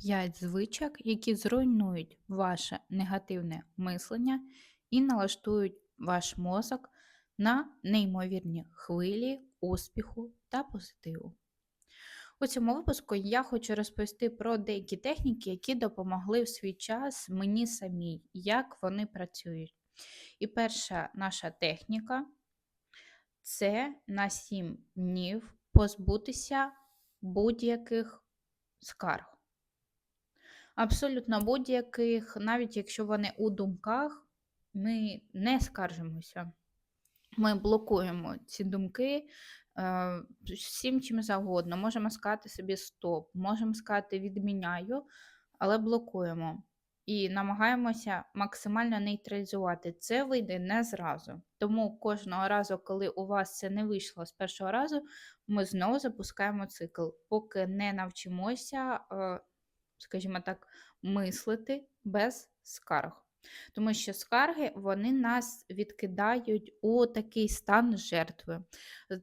5 звичок, які зруйнують ваше негативне мислення і налаштують ваш мозок на неймовірні хвилі успіху та позитиву. У цьому випуску я хочу розповісти про деякі техніки, які допомогли в свій час мені самій, як вони працюють. І перша наша техніка це на 7 днів позбутися будь-яких скарг. Абсолютно будь-яких, навіть якщо вони у думках, ми не скаржимося. Ми блокуємо ці думки е, всім чим завгодно. Можемо сказати собі стоп, можемо сказати відміняю, але блокуємо. І намагаємося максимально нейтралізувати. Це вийде не зразу. Тому кожного разу, коли у вас це не вийшло з першого разу, ми знову запускаємо цикл, поки не навчимося, е, скажімо так, мислити без скарг. Тому що скарги вони нас відкидають у такий стан жертви.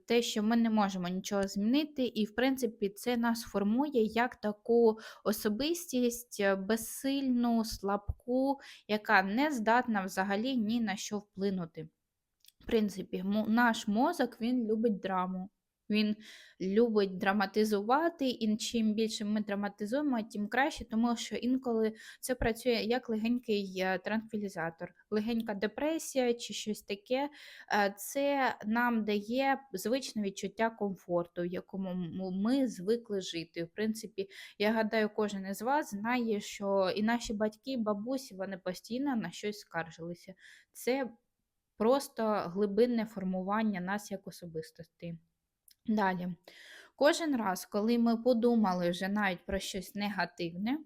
Те, що ми не можемо нічого змінити, і, в принципі, це нас формує як таку особистість е, безсильну, слабку, яка не здатна взагалі ні на що вплинути. В принципі, наш мозок він любить драму. Він любить драматизувати, і чим більше ми драматизуємо, тим краще, тому що інколи це працює як легенький е, транквілізатор, легенька депресія чи щось таке. Е, це нам дає звичне відчуття комфорту, в якому ми звикли жити. В принципі, я гадаю, кожен із вас знає, що і наші батьки, і бабусі вони постійно на щось скаржилися. Це просто глибинне формування нас як особистості. Далі. Кожен раз, коли ми подумали вже навіть про щось негативне,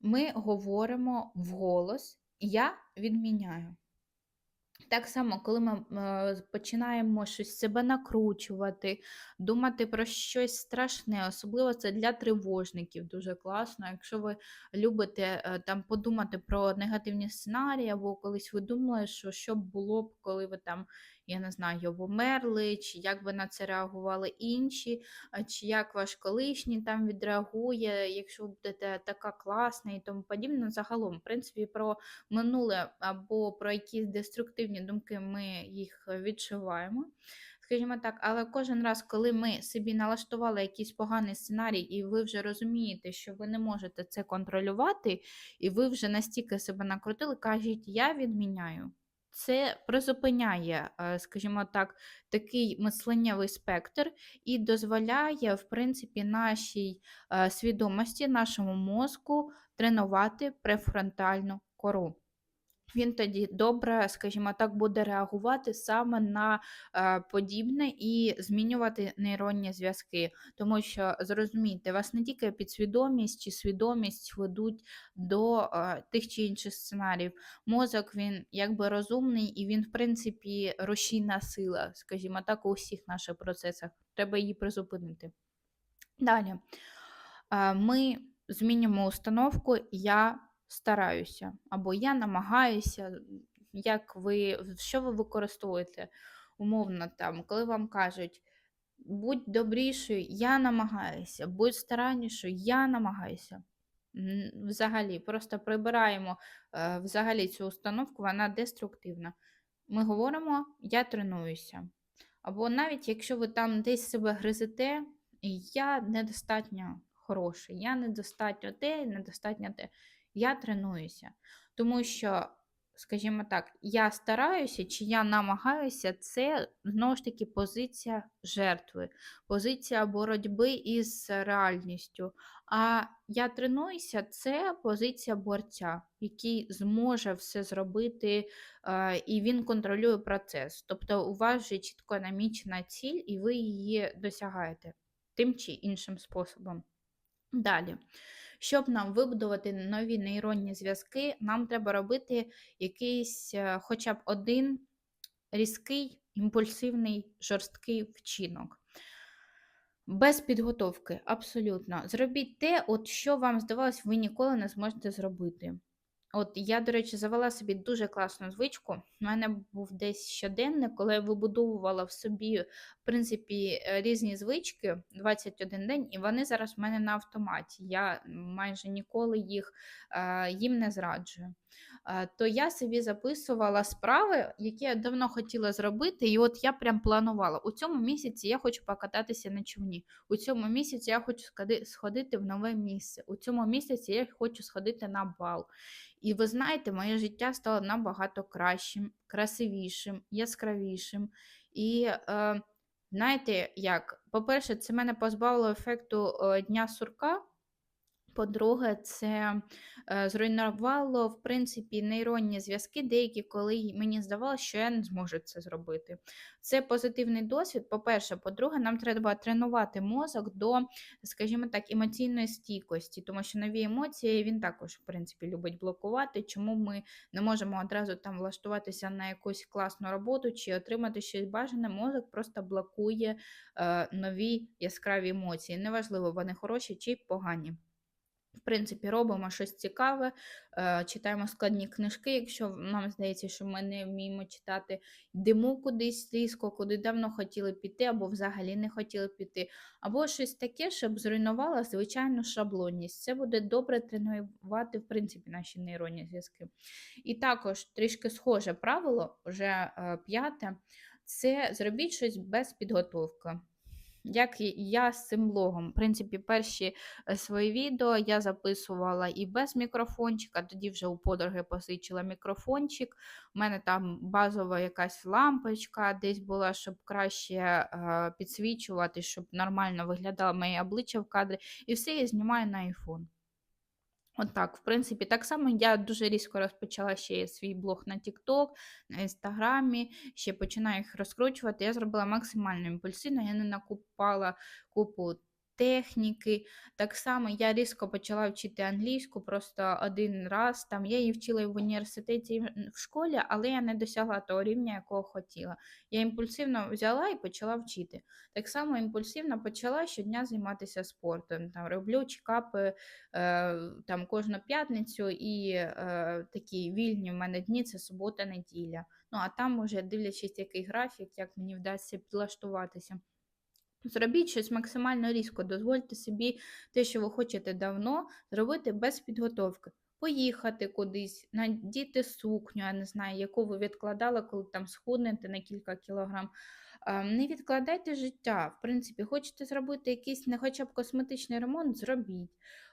ми говоримо вголос Я відміняю. Так само, коли ми е, починаємо щось себе накручувати, думати про щось страшне, особливо це для тривожників дуже класно. Якщо ви любите е, там подумати про негативні сценарії, або колись ви думали, що що було б, коли ви там, я не знаю, померли, чи як би на це реагували інші, чи як ваш колишній там відреагує, якщо ви будете така класна і тому подібне. Загалом, в принципі, про минуле або про якісь деструктивні думки ми їх відчуваємо. Скажімо так, але кожен раз, коли ми собі налаштували якийсь поганий сценарій, і ви вже розумієте, що ви не можете це контролювати, і ви вже настільки себе накрутили, кажіть, я відміняю. Це призупиняє, е, скажімо так, такий мисленнєвий спектр і дозволяє, в принципі, нашій е, свідомості, нашому мозку тренувати префронтальну кору. Він тоді добре, скажімо так, буде реагувати саме на е, подібне і змінювати нейронні зв'язки. Тому що, зрозумійте, вас не тільки підсвідомість чи свідомість ведуть до е, тих чи інших сценаріїв. Мозок він якби розумний і він, в принципі, рушійна сила, скажімо так, у всіх наших процесах. Треба її призупинити. Далі е, ми змінюємо установку Я стараюся, або я намагаюся, як ви, що ви використовуєте умовно там, коли вам кажуть, будь добрішою, я намагаюся, будь стараннішою, я намагаюся. Взагалі, просто прибираємо е, взагалі цю установку, вона деструктивна. Ми говоримо, я тренуюся. Або навіть якщо ви там десь себе гризете, я недостатньо хороший, я недостатньо те, недостатньо те я тренуюся. Тому що, скажімо так, я стараюся чи я намагаюся, це знову ж таки позиція жертви, позиція боротьби із реальністю. А я тренуюся це позиція борця, який зможе все зробити, е, і він контролює процес. Тобто, у вас вже чітко намічена ціль, і ви її досягаєте тим чи іншим способом. Далі. Щоб нам вибудувати нові нейронні зв'язки, нам треба робити якийсь е, хоча б один різкий, імпульсивний, жорсткий вчинок. Без підготовки, абсолютно. Зробіть те, от що вам здавалось, ви ніколи не зможете зробити. От я, до речі, завела собі дуже класну звичку. У мене був десь щоденник, коли я вибудовувала в собі, в принципі, е, різні звички 21 день, і вони зараз в мене на автоматі. Я майже ніколи їх е, їм не зраджую. Е, То я собі записувала справи, які я давно хотіла зробити, і от я прям планувала. У цьому місяці я хочу покататися на човні. У цьому місяці я хочу сходити в нове місце. У цьому місяці я хочу сходити на бал. І ви знаєте, моє життя стало набагато кращим, красивішим, яскравішим. І е, знаєте, як? По-перше, це мене позбавило ефекту е, дня сурка. По-друге, це е, зруйнувало, в принципі, нейронні зв'язки деякі, коли мені здавалося, що я не зможу це зробити. Це позитивний досвід. По-перше, по-друге, нам треба тренувати мозок до, скажімо так, емоційної стійкості, тому що нові емоції він також, в принципі, любить блокувати. Чому ми не можемо одразу там влаштуватися на якусь класну роботу чи отримати щось бажане, мозок просто блокує е, нові яскраві емоції. Неважливо, вони хороші чи погані. В принципі, робимо щось цікаве, е, читаємо складні книжки, якщо нам здається, що ми не вміємо читати, йдемо кудись різко, куди давно хотіли піти, або взагалі не хотіли піти, або щось таке, щоб зруйнувало звичайну шаблонність. Це буде добре тренувати, в принципі, наші нейронні зв'язки. І також трішки схоже правило, вже е, п'яте, це зробіть щось без підготовки. Як я з цим блогом. В принципі, перші е, свої відео я записувала і без мікрофончика, тоді вже у подруги посичила мікрофончик. У мене там базова якась лампочка десь була, щоб краще е, підсвічувати, щоб нормально виглядало моє обличчя в кадрі. І все я знімаю на iPhone. От в принципі, так само я дуже різко розпочала ще свій блог на TikTok, на Інстаграмі, ще починаю їх розкручувати. Я зробила максимально імпульсивно, я не накупала купу техніки. Так само я різко почала вчити англійську просто один раз. Там я її вчила в університеті в- школі, але я не досягла того рівня, якого хотіла. Я імпульсивно взяла і почала вчити. Так само імпульсивно почала щодня займатися спортом. Там роблю чекапи е, там кожну п'ятницю і е, такі вільні в мене дні це субота-неділя. Ну а там уже дивлячись, який графік, як мені вдасться підлаштуватися. Зробіть щось максимально різко, дозвольте собі те, що ви хочете давно, зробити без підготовки. Поїхати кудись, надіти сукню, я не знаю, яку ви відкладали, коли там схуднете на кілька кілограм. Не відкладайте життя. В принципі, хочете зробити якийсь не хоча б косметичний ремонт, зробіть.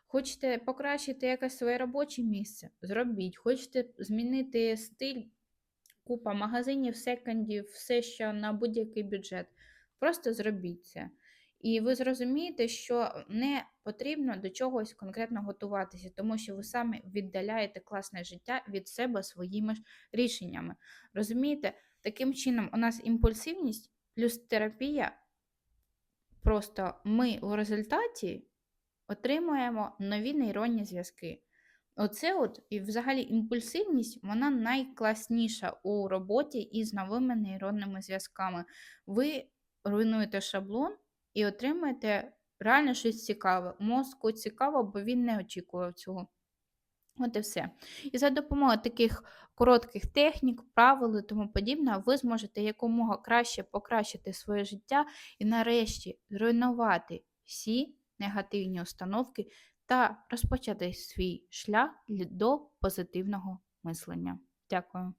Хочете покращити якесь своє робоче місце, зробіть. Хочете змінити стиль, купа магазинів, секондів, все, що на будь-який бюджет. Просто зробіть це. І ви зрозумієте, що не потрібно до чогось конкретно готуватися, тому що ви самі віддаляєте класне життя від себе своїми ж рішеннями. Розумієте, таким чином у нас імпульсивність плюс терапія. Просто ми у результаті отримуємо нові нейронні зв'язки. Оце от, і взагалі імпульсивність, вона найкласніша у роботі із новими нейронними зв'язками. Ви руйнуєте шаблон і отримуєте реально щось цікаве. Мозку цікаво, бо він не очікував цього. От і все. І за допомогою таких коротких технік, правил і тому подібне, ви зможете якомога краще покращити своє життя і нарешті зруйнувати всі негативні установки та розпочати свій шлях до позитивного мислення. Дякую.